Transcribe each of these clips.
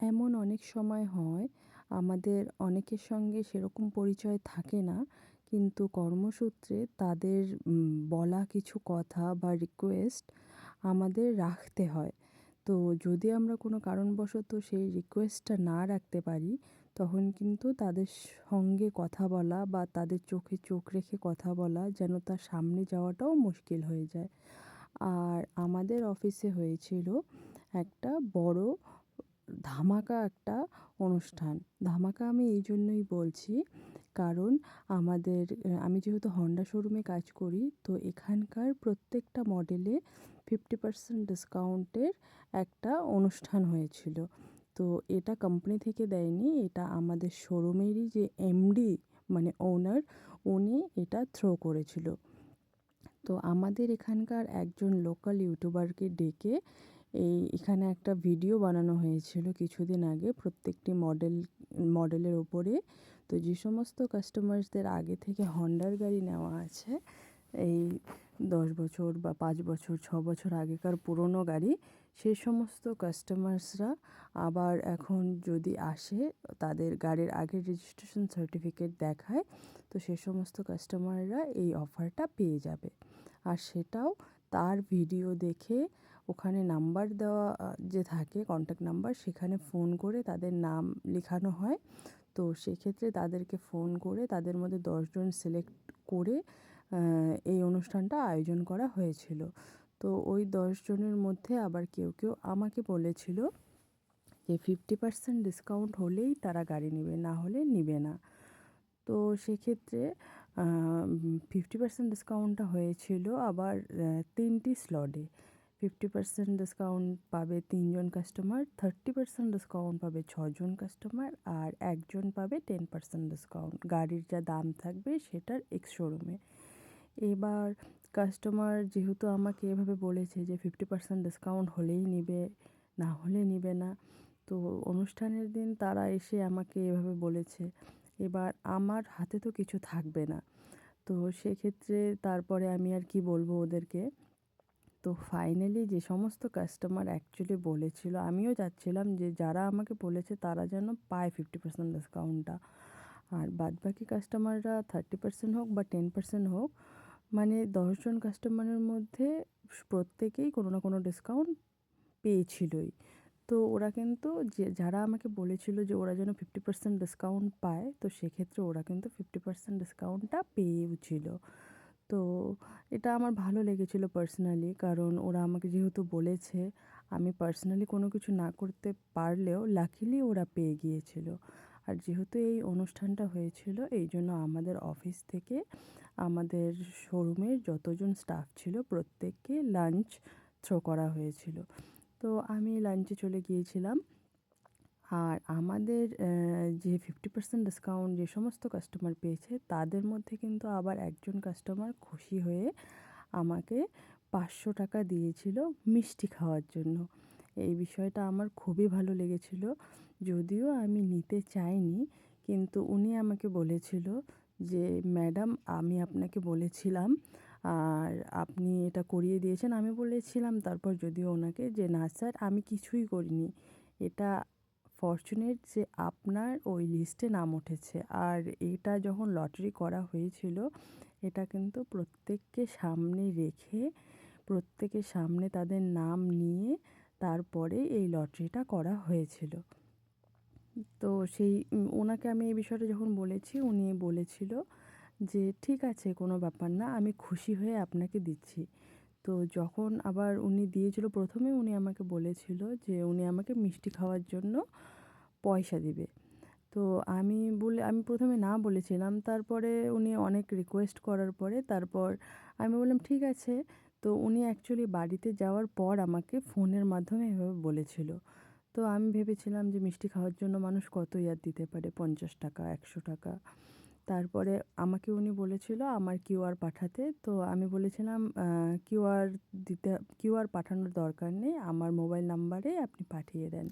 এমন অনেক সময় হয়, আমাদের অনেকের সঙ্গে সেরকম পরিচয় থাকে না, কিন্তু কর্মসূত্রে তাদের বলা কিছু কথা বা রিকোয়েস্ট আমাদের রাখতে হয়। তো যদি আমরা কোনো কারণবশত সেই রিকোয়েস্টটা না রাখতে পারি, তখন কিন্তু তাদের সঙ্গে কথা বলা বা তাদের চোখে চোখ রেখে কথা বলা যেন তার সামনে যাওয়াটাও মুশকিল হয়ে যায়। আর আমাদের অফিসে হয়েছিল একটা বড় ধামাকা একটা অনুষ্ঠান। ধামাকা আমি এই জন্যই বলছি, কারণ আমাদের, আমি যেহেতু হন্ডা শোরুমে কাজ করি, তো এখানকার প্রত্যেকটা মডেলে ফিফটি পার্সেন্ট ডিসকাউন্টের একটা অনুষ্ঠান হয়েছিল। তো এটা কোম্পানি থেকে দেয়নি, এটা আমাদের শোরুমেরই যে এমডি মানে ওনার উনি এটা থ্রো করেছিল। তো আমাদের এখানকার একজন লোকাল ইউটিউবারকে ডেকে এই এখানে একটা ভিডিও বানানো হয়েছিল কিছুদিন আগে প্রত্যেকটি মডেল, মডেলের ওপরে। তো যে সমস্ত কাস্টমার্সদের আগে থেকে হন্ডার গাড়ি নেওয়া আছে, এই দশ বছর বা পাঁচ বছর, ছ বছর আগেকার পুরনো গাড়ি, সে সমস্ত কাস্টমার্সরা আবার এখন যদি আসে, তাদের গাড়ির আগের রেজিস্ট্রেশন সার্টিফিকেট দেখায়, তো সে সমস্ত কাস্টমাররা এই অফারটা পেয়ে যাবে। আর সেটাও তার ভিডিও দেখে ওখানে নাম্বার দেওয়া যে থাকে কন্ট্যাক্ট নাম্বার, সেখানে ফোন করে তাদের নাম লেখানো হয়। তো সেক্ষেত্রে তাদেরকে ফোন করে তাদের মধ্যে দশজন সিলেক্ট করে এই অনুষ্ঠানটা আয়োজন করা হয়েছিল। তো ওই দশজনের মধ্যে আবার কেউ কেউ আমাকে বলেছিল যে ফিফটি পার্সেন্ট ডিসকাউন্ট হলেই তারা গাড়ি নেবে, না হলে নেবে না। তো সেক্ষেত্রে ফিফটি পার্সেন্ট ডিসকাউন্টটা হয়েছিল আবার তিনটি স্লটে ফিফটি পার্সেন্ট ডিসকাউন্ট পাবে তিনজন কাস্টমার থার্টি পার্সেন্ট ডিসকাউন্ট পাবে ছজন কাস্টমার আর একজন পাবে টেন পার্সেন্ট ডিসকাউন্ট গাড়ির যা দাম থাকবে সেটার এক্স শোরুমে এবার কাস্টমার যেহেতু আমাকে এভাবে বলেছে যে ফিফটি পার্সেন্ট ডিসকাউন্ট হলেই নেবে, না হলে নেবে না, তো অনুষ্ঠানের দিন তারা এসে আমাকে এভাবে বলেছে। এবার আমার হাতে তো কিছু থাকবে না। তো সেক্ষেত্রে তারপরে আমি আর কি বলব ওদেরকে? তো ফাইনালি যে সমস্ত কাস্টমার অ্যাকচুয়ালি বলেছিল, আমিও যাচ্ছিলাম যে যারা আমাকে বলেছে তারা যেন পায় ফিফটি পার্সেন্ট ডিসকাউন্টটা আর বাদবাকি কাস্টমাররা থার্টি পার্সেন্ট হোক বা টেন পার্সেন্ট হোক মানে দশজন কাস্টমারের মধ্যে প্রত্যেকেই কোনো না কোনো ডিসকাউন্ট পেয়েছিলই। তো ওরা কিন্তু যে, যারা আমাকে বলেছিল যে ওরা যেন ফিফটি পার্সেন্ট ডিসকাউন্ট পায়, তো সেক্ষেত্রে ওরা কিন্তু ফিফটি পার্সেন্ট ডিসকাউন্টটা পেয়েও ছিল তো এটা আমার ভালো লেগেছিলো পার্সোনালি কারণ ওরা আমাকে যেহেতু বলেছে, আমি পার্সোনালি কোনো কিছু না করতে পারলেও লাকিলি ওরা পেয়ে গিয়েছিল। আর যেহেতু এই অনুষ্ঠানটা হয়েছিল, এই জন্য আমাদের অফিস থেকে আমাদের শোরুমের যতজন স্টাফ ছিল প্রত্যেককে লাঞ্চ থ্রো করা হয়েছিল। তো আমি লাঞ্চে চলে গিয়েছিলাম। আর আমাদের যে ফিফটি পার্সেন্ট ডিসকাউন্ট যে সমস্ত কাস্টমার পেয়েছে, তাদের মধ্যে কিন্তু আবার একজন কাস্টমার খুশি হয়ে আমাকে পাঁচশো টাকা দিয়েছিল মিষ্টি খাওয়ার জন্য। এই বিষয়টা আমার খুবই ভালো লেগেছিল। যদিও আমি নিতে চাইনি, কিন্তু উনি আমাকে বলেছিল যে, ম্যাডাম, আমি আপনাকে বলেছিলাম, আর আপনি এটা করিয়ে দিয়েছেন। আমি বলেছিলাম, তারপর যদিও ওনাকে যে, না স্যার, আমি কিছুই করিনি। এটা ফরচুনেট যে আপনার ওই লিস্টে নাম উঠেছে। আর এটা যখন লটারি করা হয়েছিল, এটা কিন্তু প্রত্যেককে সামনে রেখে, প্রত্যেকের সামনে তাদের নাম নিয়ে তারপরে এই লটারিটা করা হয়েছিল। তো সেই, ওনাকে আমি এই বিষয়টা যখন বলেছি, উনি বলেছিল যে, ঠিক আছে, কোনো ব্যাপার না, আমি খুশি হয়ে আপনাকে দিচ্ছি। তো যখন আবার উনি দিয়েছিল, প্রথমে উনি আমাকে বলেছিল যে উনি আমাকে মিষ্টি খাওয়ার জন্য পয়সা দিবে। তো আমি বলে, আমি প্রথমে না বলেছিলাম, তারপরে উনি অনেক রিকোয়েস্ট করার পরে তারপর আমি বললাম, ঠিক আছে। তো উনি অ্যাকচুয়ালি বাড়িতে যাওয়ার পর আমাকে ফোনের মাধ্যমে এভাবে বলেছিল। তো আমি ভেবেছিলাম যে মিষ্টি খাওয়ার জন্য মানুষ কত ইয়ার দিতে পারে, পঞ্চাশ টাকা, একশো টাকা। তারপরে আমাকে উনি বলেছিল আমার কিউআর পাঠাতে। তো আমি বলেছিলাম কিউআর দিতে কিউআর পাঠানোর দরকার নেই, আমার মোবাইল নাম্বারে আপনি পাঠিয়ে দেন।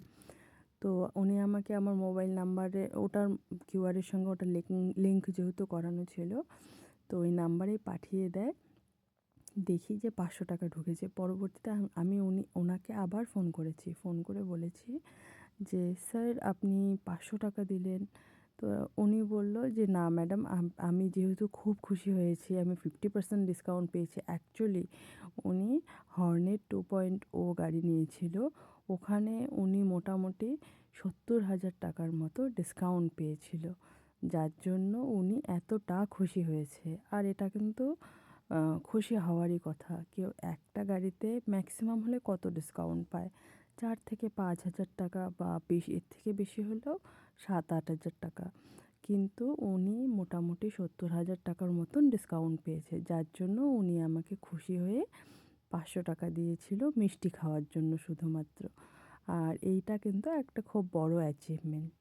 তো উনি আমাকে আমার মোবাইল নাম্বারে, ওটার কিউআরের সঙ্গে ওটা লিঙ্ক যেহেতু করানো ছিল, তো ওই নাম্বারেই পাঠিয়ে দেয়। দেখি যে পাঁচশো টাকা ঢুকেছে। পরবর্তীতে আমি উনি, ওনাকে আবার ফোন করেছি। ফোন করে বলেছি যে, স্যার, আপনি পাঁচশো টাকা দিলেন। তো উনি বলল যে, না ম্যাডাম, আমি যেহেতু খুব খুশি হয়েছি, আমি ফিফটি পার্সেন্ট ডিসকাউন্ট পেয়েছি। অ্যাকচুয়ালি উনি হর্নেট টু পয়েন্ট ও গাড়ি নিয়েছিল। ওখানে উনি মোটামুটি সত্তর হাজার টাকার মতো ডিসকাউন্ট পেয়েছিল। যার জন্য উনি এতটা খুশি হয়েছে। আর এটা কিন্তু খুশি হওয়ারই কথা। কেউ একটা গাড়িতে ম্যাক্সিমাম হলে কত ডিসকাউন্ট পায়? চার থেকে পাঁচ হাজার টাকা বা বেশি, এর থেকে বেশি হলেও সাত, আট হাজার টাকা। কিন্তু উনি মোটামুটি সত্তর হাজার টাকার মতন ডিসকাউন্ট পেয়েছে, যার জন্য উনি আমাকে খুশি হয়ে পাঁচশো টাকা দিয়েছিল মিষ্টি খাওয়ার জন্য শুধুমাত্র। আর এইটা কিন্তু একটা খুব বড় অ্যাচিভমেন্ট